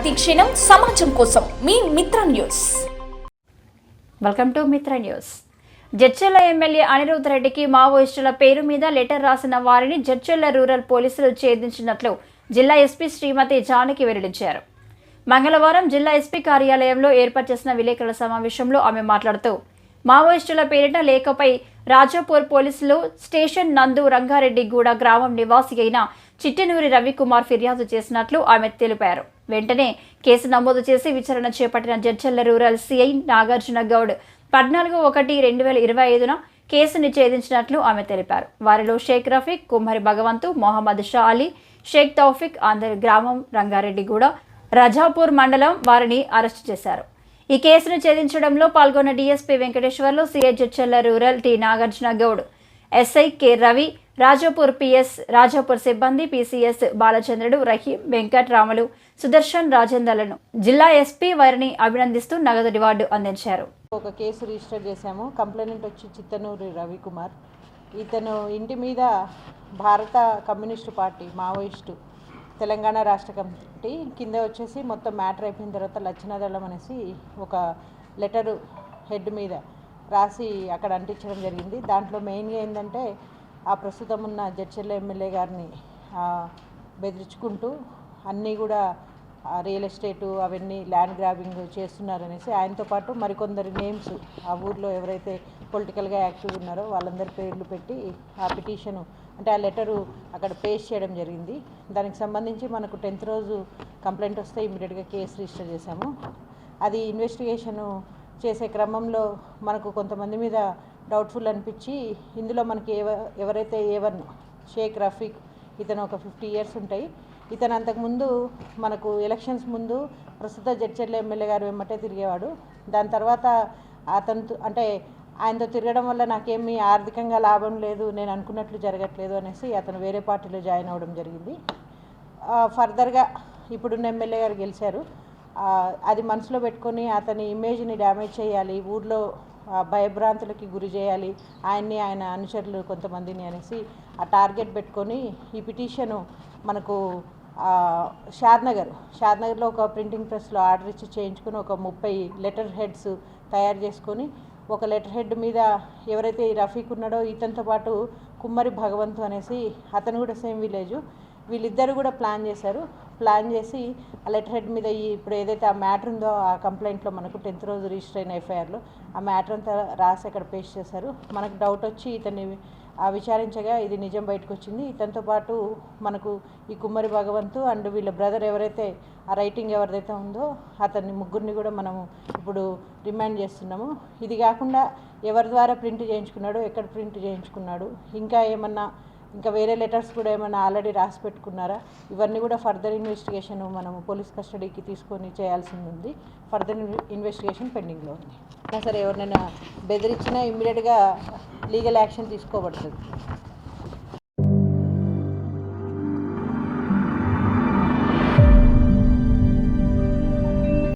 ప్రతిక్షణం సమాజం కోసం మీ Mitra news. Welcome to Mitra news Jadcherla MLA Anirudh రెడ్డికి మావోయిస్టుల పేరు మీద లెటర్ రాసిన వారిని జడ్చర్ల రూరల్ పోలీసులు ఛేదించినట్లు జిల్లా ఎస్పీ శ్రీమతి జానకి వెల్లడించారు. మంగళవారం జిల్లా ఎస్పీ కార్యాలయంలో ఏర్పాటు చేసిన విలేకరుల సమావేశంలో ఆమె మాట్లాడుతూ మావోయిస్టుల పేరిట లేఖపై రాజాపూర్ పోలీసులు స్టేషన్ నందు రంగారెడ్డిగూడ గ్రామం నివాసి అయిన చిట్టెనూరి రవికుమార్ ఫిర్యాదు చేసినట్లు ఆమె తెలిపారు. వెంటనే కేసు నమోదు చేసి విచారణ చేపట్టిన జడ్చల్ల రూరల్ సిఐ నాగార్జున గౌడ్ పద్నాలుగు ఒకటి రెండు వేల ఇరవై ఐదున కేసుని ఛేదించినట్లు ఆమె తెలిపారు. వారిలో షేక్ రఫీక్ కుమ్మరి భగవంతు మొహమ్మద్ షా అలీ షేక్ తౌఫిక్ ఆంధ్ర గ్రామం రంగారెడ్డిగూడ రజాపూర్ మండలం వారిని అరెస్టు చేశారు. ఈ కేసును ఛేదించడంలో పాల్గొన్న DSP Venkateswarlu CI Jadcherla rural T Nagarjuna Goud SI K Ravi Rajapur PS Rajapur సిబ్బంది పిసిఎస్ బాలచంద్రుడు రహీం వెంకట్రాములు సుదర్శన్ రాజేందర్లను జిల్లా ఎస్పీ వారిని అభినందిస్తూ నగదు రివార్డు అందించారు. ఒక కేసు రిజిస్టర్ చేశాము. కంప్లైంట్ వచ్చి చిత్తనూరి రవికుమార్. ఇతను ఇంటి మీద భారత కమ్యూనిస్టు పార్టీ మావోయిస్టు తెలంగాణ రాష్ట్ర కమిటీ కింద వచ్చేసి మొత్తం మ్యాటర్ అయిపోయిన తర్వాత లక్షణదళం అనేసి ఒక లెటరు హెడ్ మీద రాసి అక్కడ అంటించడం జరిగింది. దాంట్లో మెయిన్గా ఏంటంటే ఆ ప్రస్తుతం ఉన్న జడ్చెల్ల ఎమ్మెల్యే గారిని బెదిరించుకుంటూ అన్నీ కూడా రియల్ ఎస్టేటు అవన్నీ ల్యాండ్ గ్రాబింగ్ చేస్తున్నారనేసి ఆయనతో పాటు మరికొందరి నేమ్స్ ఆ ఊర్లో ఎవరైతే పొలిటికల్గా యాక్టివ్ ఉన్నారో వాళ్ళందరి పేర్లు పెట్టి ఆ పిటిషను అంటే ఆ లెటరు అక్కడ పేస్ట్ చేయడం జరిగింది. దానికి సంబంధించి మనకు టెన్త్ రోజు కంప్లైంట్ వస్తే ఇమీడియట్గా కేసు రిజిస్టర్ చేశాము. అది ఇన్వెస్టిగేషను చేసే క్రమంలో మనకు కొంతమంది మీద డౌట్ఫుల్ అనిపించి ఇందులో మనకి ఎవ ఎవరైతే ఏవన్ షేక్ రఫీక్ ఇతను ఒక ఫిఫ్టీ ఇయర్స్ ఉంటాయి. ఇతను అంతకుముందు మనకు ఎలక్షన్స్ ముందు ప్రస్తుత జడ్చర్ల ఎమ్మెల్యే గారు వెంబటే తిరిగేవాడు. దాని తర్వాత అతనితో అంటే ఆయనతో తిరగడం వల్ల నాకేమీ ఆర్థికంగా లాభం లేదు నేను అనుకున్నట్లు జరగట్లేదు అనేసి అతను వేరే పార్టీలో జాయిన్ అవ్వడం జరిగింది. ఫర్దర్గా ఇప్పుడున్న ఎమ్మెల్యే గారు గెలిచారు. అది మనసులో పెట్టుకొని అతని ఇమేజ్ని డ్యామేజ్ చేయాలి ఊర్లో భయభ్రాంతులకి గురి చేయాలి ఆయన్ని ఆయన అనుచరులు కొంతమందిని అనేసి ఆ టార్గెట్ పెట్టుకొని ఈ పిటిషను మనకు షాద్నగర్ షాద్నగర్లో ఒక ప్రింటింగ్ ప్రెస్లో ఆర్డర్ ఇచ్చి చేయించుకొని ఒక ముప్పై లెటర్ హెడ్స్ తయారు చేసుకొని ఒక లెటర్ హెడ్ మీద ఎవరైతే రఫీక్ ఉన్నాడో ఇతనితో పాటు కుమ్మరి భగవంతు అనేసి అతను కూడా సేమ్ విలేజు. వీళ్ళిద్దరు కూడా ప్లాన్ చేశారు. ప్లాన్ చేసి ఆ లెటర్ హెడ్ మీద ఈ ఇప్పుడు ఏదైతే ఆ మ్యాటర్ ఉందో ఆ కంప్లైంట్లో మనకు టెన్త్ రోజు రిజిస్టర్ అయిన ఎఫ్ఐఆర్లో ఆ మ్యాటర్ అంతా రాసి అక్కడ పేస్ట్ చేశారు. మనకు డౌట్ వచ్చి ఇతన్ని విచారించగా ఇది నిజం బయటకు వచ్చింది. ఇతనితో పాటు మనకు ఈ కుమ్మరి భగవంతు అండ్ వీళ్ళ బ్రదర్ ఎవరైతే ఆ రైటింగ్ ఎవరిదైతే ఉందో అతన్ని ముగ్గురిని కూడా మనము ఇప్పుడు రిమాండ్ చేస్తున్నాము. ఇది కాకుండా ఎవరి ద్వారా ప్రింట్ చేయించుకున్నాడు ఎక్కడ ప్రింట్ చేయించుకున్నాడు ఇంకా ఏమన్నా ఇంకా వేరే లెటర్స్ కూడా ఏమైనా ఆల్రెడీ రాసి పెట్టుకున్నారా? ఇవన్నీ కూడా ఫర్దర్ ఇన్వెస్టిగేషన్ మనం పోలీస్ కస్టడీకి తీసుకొని చేయాల్సింది ఉంది. ఫర్దర్ ఇన్వెస్టిగేషన్ పెండింగ్లో ఉంది. సరే ఎవరినైనా బెదిరించినా ఇమ్మీడియట్గా లీగల్ యాక్షన్ తీసుకోబడుతుంది.